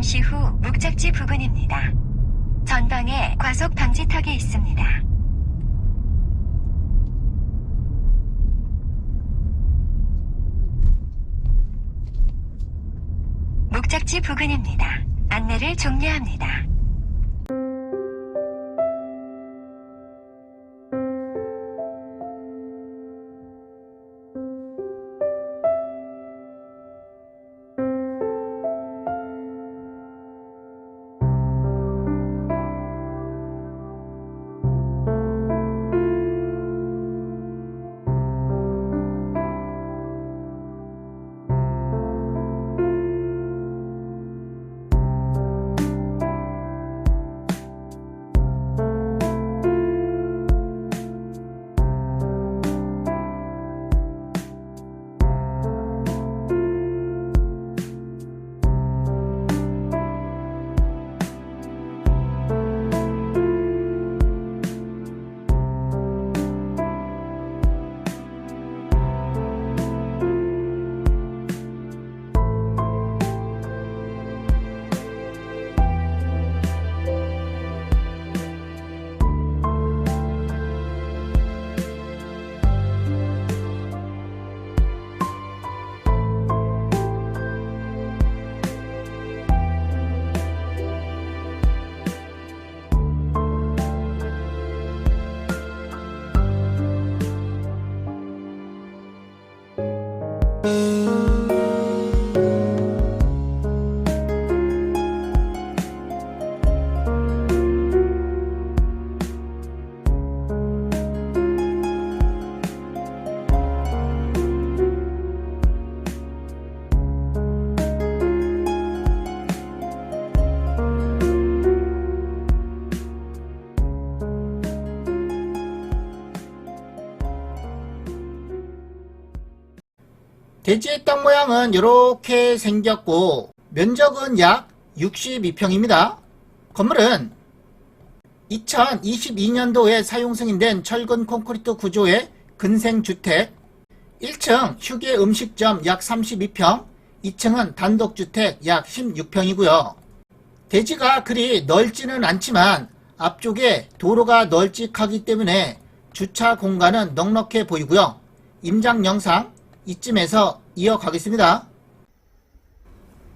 잠시 후 목적지 부근입니다. 전방에 과속 방지턱이 있습니다. 목적지 부근입니다. 안내를 종료합니다. 대지의 땅 모양은 이렇게 생겼고 면적은 약 62평입니다. 건물은 2022년도에 사용 승인된 철근 콘크리트 구조의 근생주택 1층 휴게 음식점 약 32평 2층은 단독주택 약 16평이고요. 대지가 그리 넓지는 않지만 앞쪽에 도로가 널찍하기 때문에 주차 공간은 넉넉해 보이고요. 임장 영상 이쯤에서 이어가겠습니다.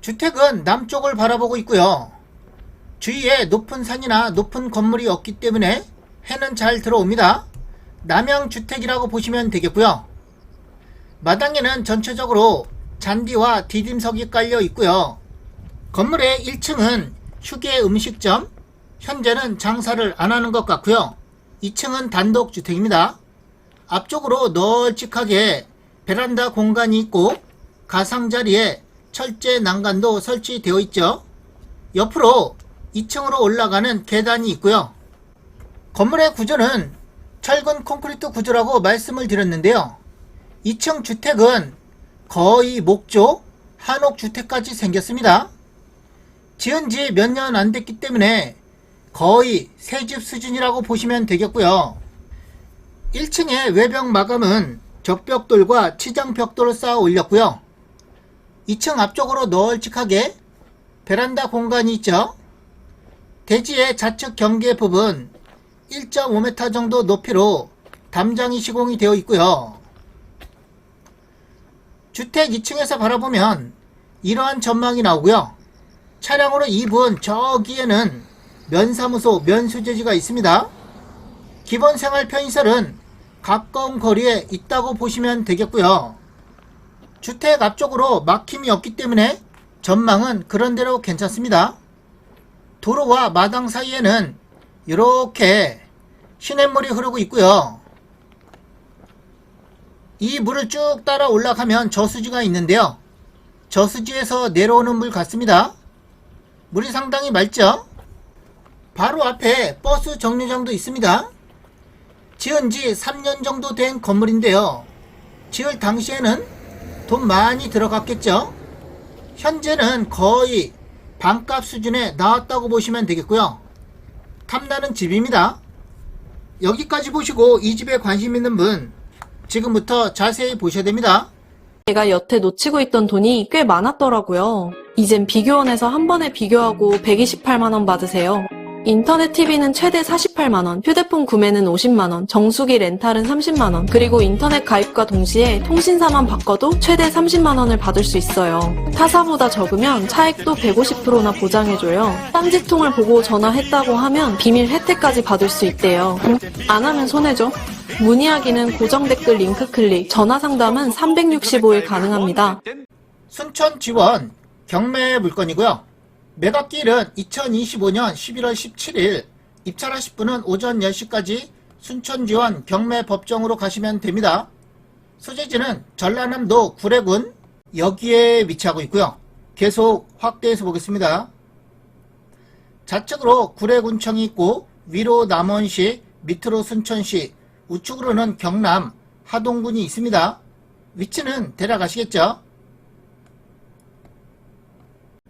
주택은 남쪽을 바라보고 있고요. 주위에 높은 산이나 높은 건물이 없기 때문에 해는 잘 들어옵니다. 남양 주택이라고 보시면 되겠고요. 마당에는 전체적으로 잔디와 디딤석이 깔려 있고요. 건물의 1층은 휴게 음식점, 현재는 장사를 안 하는 것 같고요. 2층은 단독 주택입니다. 앞쪽으로 널찍하게 베란다 공간이 있고 가상자리에 철제 난간도 설치되어 있죠. 옆으로 2층으로 올라가는 계단이 있고요. 건물의 구조는 철근 콘크리트 구조라고 말씀을 드렸는데요. 2층 주택은 거의 목조, 한옥 주택까지 생겼습니다. 지은 지 몇 년 안 됐기 때문에 거의 새집 수준이라고 보시면 되겠고요. 1층의 외벽 마감은 적벽돌과 치장벽돌을 쌓아 올렸고요. 2층 앞쪽으로 널찍하게 베란다 공간이 있죠. 대지의 좌측 경계 부분 1.5m 정도 높이로 담장이 시공이 되어 있고요. 주택 2층에서 바라보면 이러한 전망이 나오고요. 차량으로 2분 저기에는 면사무소 면수재지가 있습니다. 기본 생활 편의설은 가까운 거리에 있다고 보시면 되겠고요. 주택 앞쪽으로 막힘이 없기 때문에 전망은 그런대로 괜찮습니다. 도로와 마당 사이에는 이렇게 시냇물이 흐르고 있고요. 이 물을 쭉 따라 올라가면 저수지가 있는데요. 저수지에서 내려오는 물 같습니다. 물이 상당히 맑죠? 바로 앞에 버스 정류장도 있습니다. 지은 지 3년 정도 된 건물인데요. 지을 당시에는 돈 많이 들어갔겠죠? 현재는 거의 반값 수준에 나왔다고 보시면 되겠고요. 탐나는 집입니다. 여기까지 보시고 이 집에 관심 있는 분 지금부터 자세히 보셔야 됩니다. 제가 여태 놓치고 있던 돈이 꽤 많았더라고요. 이젠 비교원에서 한 번에 비교하고 128만원 받으세요. 인터넷 TV는 최대 48만원, 휴대폰 구매는 50만원, 정수기 렌탈은 30만원, 그리고 인터넷 가입과 동시에 통신사만 바꿔도 최대 30만원을 받을 수 있어요. 타사보다 적으면 차액도 150%나 보장해줘요. 딴지통을 보고 전화했다고 하면 비밀 혜택까지 받을 수 있대요. 안 하면 손해죠. 문의하기는 고정 댓글 링크 클릭, 전화 상담은 365일 가능합니다. 순천 지원 경매 물건이고요. 매각기일은 2025년 11월 17일 입찰하실 분은 오전 10시까지 순천 지원 경매 법정으로 가시면 됩니다. 소재지는 전라남도 구례군 여기에 위치하고 있고요. 계속 확대해서 보겠습니다. 좌측으로 구례군청이 있고 위로 남원시, 밑으로 순천시, 우측으로는 경남 하동군이 있습니다. 위치는 대략 아시겠죠?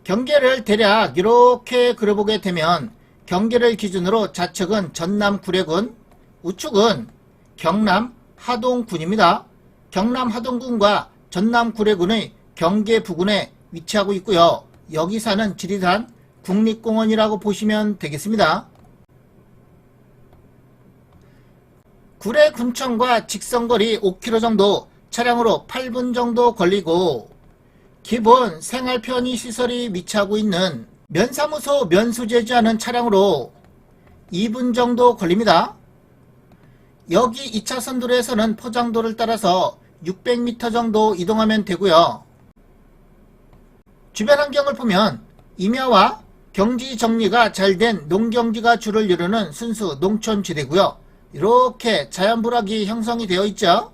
경계를 대략 이렇게 그려보게 되면 경계를 기준으로 좌측은 전남 구례군, 우측은 경남 하동군입니다. 경남 하동군과 전남 구례군의 경계 부근에 위치하고 있고요. 여기 사는 지리산 국립공원이라고 보시면 되겠습니다. 구례군청과 직선거리 5km 정도 차량으로 8분 정도 걸리고 기본 생활 편의 시설이 위치하고 있는 면사무소 면수제지하는 차량으로 2분 정도 걸립니다. 여기 2차선 도로에서는 포장도를 따라서 600m 정도 이동하면 되고요. 주변 환경을 보면 임야와 경지 정리가 잘 된 농경지가 주를 이루는 순수 농촌지대고요. 이렇게 자연불악이 형성이 되어 있죠.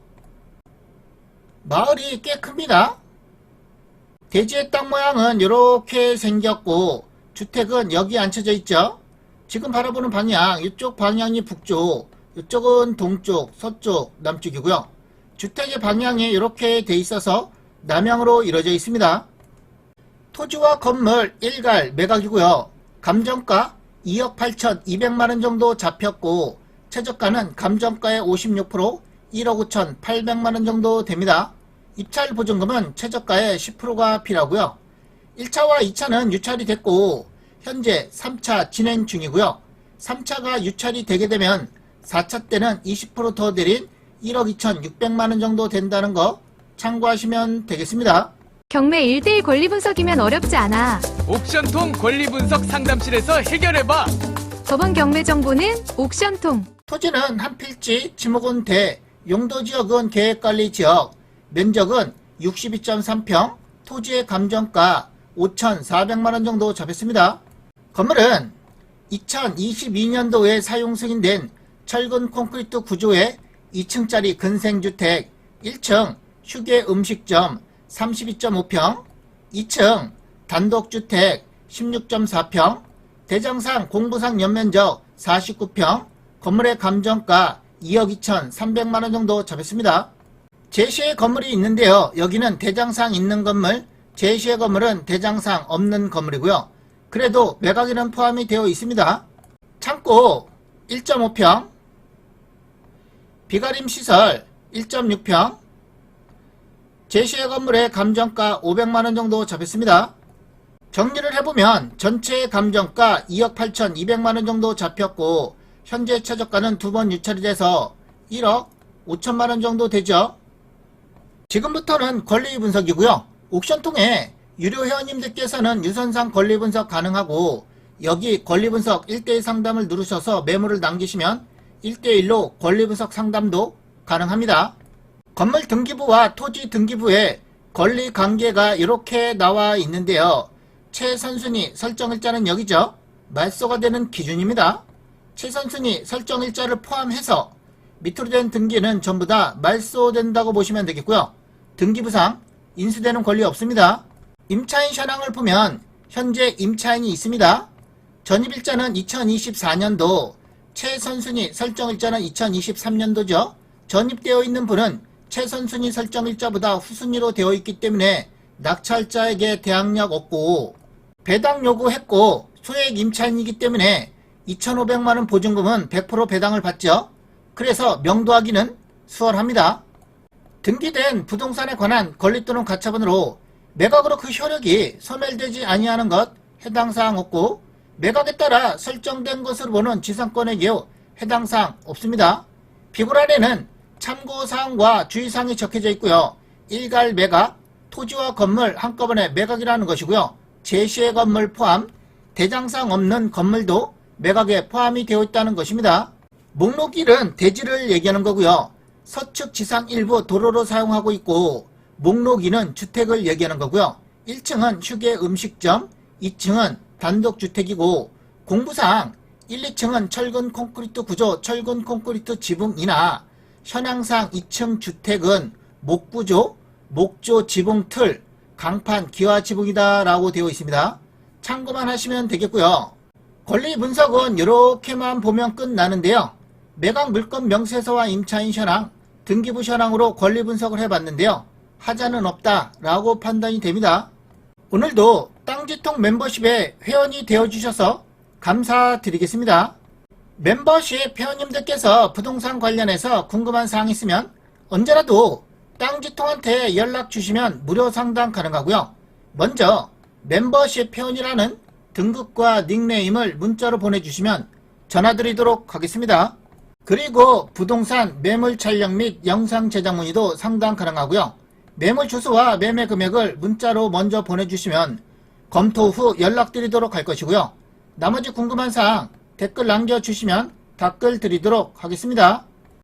마을이 꽤 큽니다. 대지의 땅 모양은 이렇게 생겼고 주택은 여기 앉혀져 있죠. 지금 바라보는 방향 이쪽 방향이 북쪽 이쪽은 동쪽 서쪽 남쪽이고요. 주택의 방향이 이렇게 돼 있어서 남향으로 이루어져 있습니다. 토지와 건물 1갈 매각이고요. 감정가 2억 8천 2백만원 정도 잡혔고 최저가는 감정가의 56% 1억 5천 8백만원 정도 됩니다. 입찰 보증금은 최저가의 10%가 필요하고요. 1차와 2차는 유찰이 됐고 현재 3차 진행 중이고요. 3차가 유찰이 되게 되면 4차 때는 20%더 내린 1억 2천6백만원 정도 된다는 거 참고하시면 되겠습니다. 경매 1대1 권리 분석이면 어렵지 않아. 옥션통 권리 분석 상담실에서 해결해봐. 저번 경매 정보는 옥션통. 토지는 한 필지, 지목은 대, 용도 지역은 계획관리 지역, 면적은 62.3평, 토지의 감정가 5,400만원 정도 잡혔습니다. 건물은 2022년도에 사용 승인된 철근 콘크리트 구조의 2층짜리 근생주택 1층 휴게 음식점 32.5평 2층 단독주택 16.4평 대장상 공부상 연면적 49평 건물의 감정가 2억 2천 3백만원 정도 잡혔습니다. 제시의 건물이 있는데요. 여기는 대장상 있는 건물, 제시의 건물은 대장상 없는 건물이고요. 그래도 매각에는 포함이 되어 있습니다. 창고 1.5평, 비가림 시설 1.6평, 제시의 건물의 감정가 500만원 정도 잡혔습니다. 정리를 해보면 전체 감정가 2억 8천 2백만원 정도 잡혔고 현재 최저가는 두 번 유찰이 돼서 1억 5천만원 정도 되죠. 지금부터는 권리 분석이고요. 옥션 통해 유료 회원님들께서는 유선상 권리 분석 가능하고 여기 권리 분석 1대1 상담을 누르셔서 메모를 남기시면 1대1로 권리 분석 상담도 가능합니다. 건물 등기부와 토지 등기부에 권리 관계가 이렇게 나와 있는데요. 최선순위 설정일자는 여기죠. 말소가 되는 기준입니다. 최선순위 설정일자를 포함해서 밑으로 된 등기는 전부 다 말소된다고 보시면 되겠고요. 등기부상 인수되는 권리 없습니다. 임차인 현황을 보면 현재 임차인이 있습니다. 전입일자는 2024년도, 최선순위 설정일자는 2023년도죠. 전입되어 있는 분은 최선순위 설정일자보다 후순위로 되어 있기 때문에 낙찰자에게 대항력 없고 배당 요구했고 소액 임차인이기 때문에 2,500만원 보증금은 100% 배당을 받죠. 그래서 명도하기는 수월합니다. 등기된 부동산에 관한 권리 또는 가처분으로 매각으로 그 효력이 소멸되지 아니하는 것 해당 사항 없고 매각에 따라 설정된 것으로 보는 지상권의 경우 해당 사항 없습니다. 비굴안에는 참고사항과 주의사항이 적혀져 있고요. 일갈 매각, 토지와 건물 한꺼번에 매각이라는 것이고요. 제시의 건물 포함, 대장상 없는 건물도 매각에 포함이 되어 있다는 것입니다. 목록 1은 대지를 얘기하는 거고요. 서측 지상 일부 도로로 사용하고 있고 목록 2는 주택을 얘기하는 거고요. 1층은 휴게 음식점, 2층은 단독주택이고 공부상 1, 2층은 철근 콘크리트 구조, 철근 콘크리트 지붕이나 현황상 2층 주택은 목구조, 목조 지붕 틀, 강판 기와 지붕이다 라고 되어 있습니다. 참고만 하시면 되겠고요. 권리 분석은 이렇게만 보면 끝나는데요. 매각 물건 명세서와 임차인 현황, 등기부 현황으로 권리 분석을 해봤는데요. 하자는 없다 라고 판단이 됩니다. 오늘도 땅지통 멤버십에 회원이 되어주셔서 감사드리겠습니다. 멤버십 회원님들께서 부동산 관련해서 궁금한 사항 있으면 언제라도 땅지통한테 연락 주시면 무료 상담 가능하고요. 먼저 멤버십 회원이라는 등급과 닉네임을 문자로 보내주시면 전화드리도록 하겠습니다. 그리고 부동산 매물 촬영 및 영상 제작 문의도 상담 가능하고요. 매물 주소와 매매 금액을 문자로 먼저 보내주시면 검토 후 연락드리도록 할 것이고요. 나머지 궁금한 사항 댓글 남겨주시면 답글 드리도록 하겠습니다.